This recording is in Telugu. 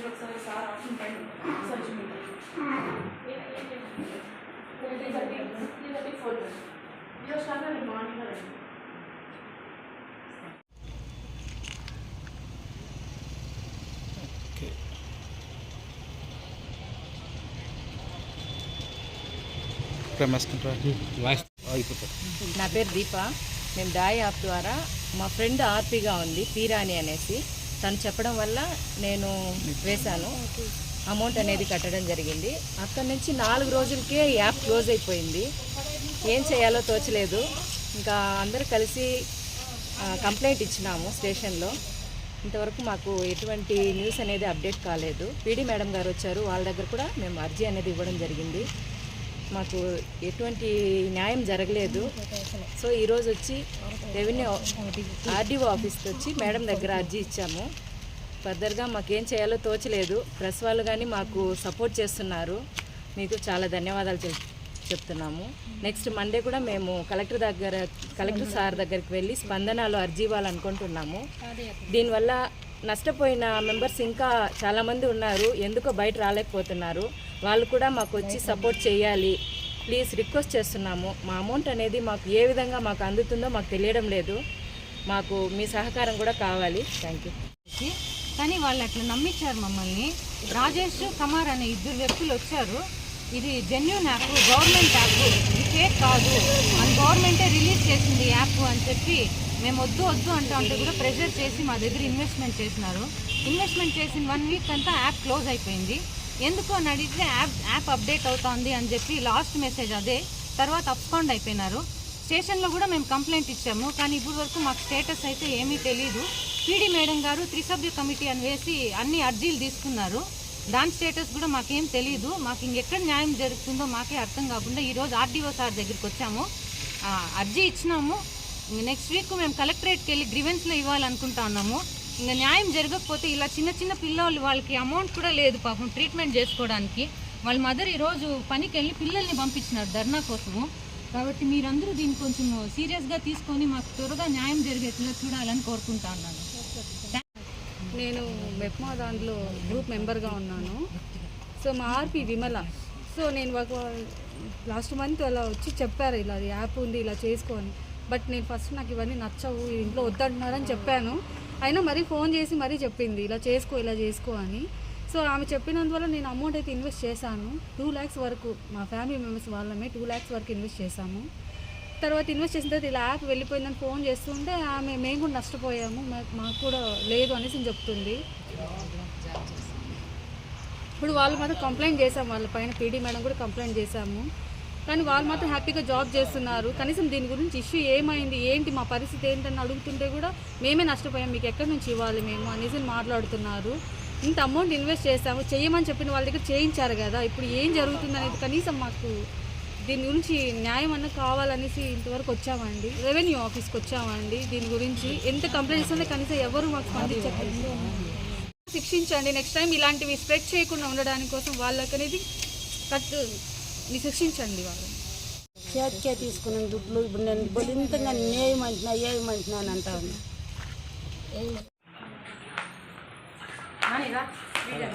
ఒకసారి సార్ ఆప్షన్ పైన ఒకసారి వచ్చి meet three thirty three thirty four ఈరోజు స్టార్ట్ రేపు మార్నింగ్ నా పేరు దీప. మేము డాయ్ యాప్ ద్వారా మా ఫ్రెండ్ ఆర్పిగా ఉంది పీరాని అనేసి. తను చెప్పడం వల్ల నేను వేశాను. అమౌంట్ అనేది కట్టడం జరిగింది. అక్కడి నుంచి నాలుగు రోజులకే యాప్ క్లోజ్ అయిపోయింది. ఏం చేయాలో తోచలేదు. ఇంకా అందరూ కలిసి కంప్లైంట్ ఇచ్చినాము స్టేషన్లో. ఇంతవరకు మాకు ఎటువంటి న్యూస్ అనేది అప్డేట్ కాలేదు. పీడీ మేడం గారు వచ్చారు. వాళ్ళ దగ్గర కూడా మేము అర్జీ అనేది ఇవ్వడం జరిగింది. మాకు ఎటువంటి న్యాయం జరగలేదు. సో ఈరోజు వచ్చి రెవెన్యూ ఆర్డీఓ ఆఫీస్కి వచ్చి మేడం దగ్గర అర్జీ ఇచ్చాము. ఫర్దర్గా మాకేం చేయాలో తోచలేదు. ప్రెస్ వాళ్ళు కానీ మాకు సపోర్ట్ చేస్తున్నారు. మీకు చాలా ధన్యవాదాలు చెప్తున్నాము. నెక్స్ట్ మండే కూడా మేము కలెక్టర్ దగ్గర కలెక్టర్ సార్ దగ్గరికి వెళ్ళి స్పందనలో అర్జీ ఇవ్వాలనుకుంటున్నాము. దీనివల్ల నష్టపోయిన మెంబర్స్ ఇంకా చాలామంది ఉన్నారు. ఎందుకో బయట రాలేకపోతున్నారు. వాళ్ళు కూడా మాకు వచ్చి సపోర్ట్ చేయాలి. ప్లీజ్ రిక్వెస్ట్ చేస్తున్నాము. మా అమౌంట్ అనేది మాకు ఏ విధంగా మాకు అందుతుందో మాకు తెలియడం లేదు. మాకు మీ సహకారం కూడా కావాలి. థ్యాంక్ యూ కానీ వాళ్ళు అట్లా నమ్మించారు మమ్మల్ని. రాజేష్ కమార్ అనే ఇద్దరు వ్యక్తులు వచ్చారు. ఇది జెన్యున్ యాప్ గవర్నమెంట్ యాప్ ఇది ఫేక్ కాదు. మన గవర్నమెంటే రిలీజ్ చేసింది యాప్ అని చెప్పి మేము వద్దు వద్దు అంటూ అంటే కూడా ప్రెషర్ చేసి మా దగ్గర ఇన్వెస్ట్మెంట్ చేసినారు. ఇన్వెస్ట్మెంట్ చేసిన వన్ వీక్ అంతా యాప్ క్లోజ్ అయిపోయింది. ఎందుకు అని అడిగితే యాప్ యాప్ అప్డేట్ అవుతోంది అని చెప్పి లాస్ట్ మెసేజ్ అదే. తర్వాత అప్స్కాండ్ అయిపోయినారు. స్టేషన్లో కూడా మేము కంప్లైంట్ ఇచ్చాము. కానీ ఇప్పుడు వరకు మాకు స్టేటస్ అయితే ఏమీ తెలియదు పీడీ మేడం గారు త్రిసభ్య కమిటీ అని వేసి అన్ని అర్జీలు తీసుకున్నారు. దాని స్టేటస్ కూడా మాకేం తెలియదు మాకు ఇంకెక్కడ న్యాయం జరుగుతుందో మాకే అర్థం కాకుండా ఈరోజు ఆర్డీఓ సార్ దగ్గరికి వచ్చాము. అర్జీ ఇచ్చినాము. నెక్స్ట్ వీక్ మేము కలెక్టరేట్కి వెళ్ళి గ్రివెన్స్లో ఇవ్వాలనుకుంటా ఉన్నాము. ఇంకా న్యాయం జరగకపోతే ఇలా చిన్న చిన్న పిల్లలు వాళ్ళకి అమౌంట్ కూడా లేదు పాపం ట్రీట్మెంట్ చేసుకోవడానికి. వాళ్ళ మదర్ ఈరోజు పనికి వెళ్ళి పిల్లల్ని పంపించినారు ధర్నా కోసము. కాబట్టి మీరందరూ దీన్ని కొంచెం సీరియస్గా తీసుకొని మాకు త్వరగా న్యాయం జరిగేట్లా చూడాలని కోరుకుంటా ఉన్నాను. నేను మెప్మా దాంట్లో గ్రూప్ మెంబర్గా ఉన్నాను. సో మా ఆర్పి విమల. సో నేను ఒక లాస్ట్ మంత్ అలా వచ్చి చెప్పారు ఇలా యాప్ ఉంది ఇలా చేసుకోని బట్ నేను ఫస్ట్ నాకు ఇవన్నీ నచ్చవు ఇంట్లో వద్దంటున్నారని చెప్పాను. అయినా మరీ ఫోన్ చేసి మరీ చెప్పింది ఇలా చేసుకో ఇలా చేసుకో అని. సో ఆమె చెప్పినందువల్ల నేను అమౌంట్ అయితే ఇన్వెస్ట్ చేశాను. టూ ల్యాక్స్ వరకు మా ఫ్యామిలీ మెంబర్స్ వాళ్ళమే టూ ల్యాక్స్ వరకు ఇన్వెస్ట్ చేశాము. తర్వాత ఇన్వెస్ట్ చేసిన తర్వాత ఇలా యాప్ వెళ్ళిపోయిందని ఫోన్ చేస్తుంటే ఆమె మేము కూడా నష్టపోయాము మాకు కూడా లేదు అనేసి చెప్తుంది. ఇప్పుడు వాళ్ళు మాత్రం కంప్లైంట్ చేసాము వాళ్ళ పైన పీడీ మేడం కూడా కంప్లైంట్ చేశాము. కానీ వాళ్ళు మాత్రం హ్యాపీగా జాబ్ చేస్తున్నారు. కనీసం దీని గురించి ఇష్యూ ఏమైంది? ఏంటి? మా పరిస్థితి ఏంటని అడుగుతుంటే కూడా మేమే నష్టపోయాం. మీకు ఎక్కడి నుంచి ఇవ్వాలి మేము? అనేసి మాట్లాడుతున్నారు. ఇంత అమౌంట్ ఇన్వెస్ట్ చేసాము చేయమని చెప్పిన వాళ్ళ దగ్గర చేయించారు కదా. ఇప్పుడు ఏం జరుగుతుంది అనేది కనీసం మాకు దీని గురించి న్యాయం అన్న కావాలనేసి ఇంతవరకు వచ్చామండి. రెవెన్యూ ఆఫీస్కి వచ్చామండి. దీని గురించి ఎంత కంప్లైంట్స్ ఉందో కనీసం ఎవరు మాకు స్పందించట్లేదు. శిక్షించండి. నెక్స్ట్ టైం ఇలాంటివి స్ప్రెడ్ చేయకుండా ఉండడానికి కోసం వాళ్ళకి అనేది కట్ శిక్షించండి వాళ్ళని. చేతికే తీసుకున్న దుడ్లు. ఇప్పుడు నేను బలింతంగా నేయమంటున్నా ఏయమంటున్నాను అంటాను నానిరా వీడియో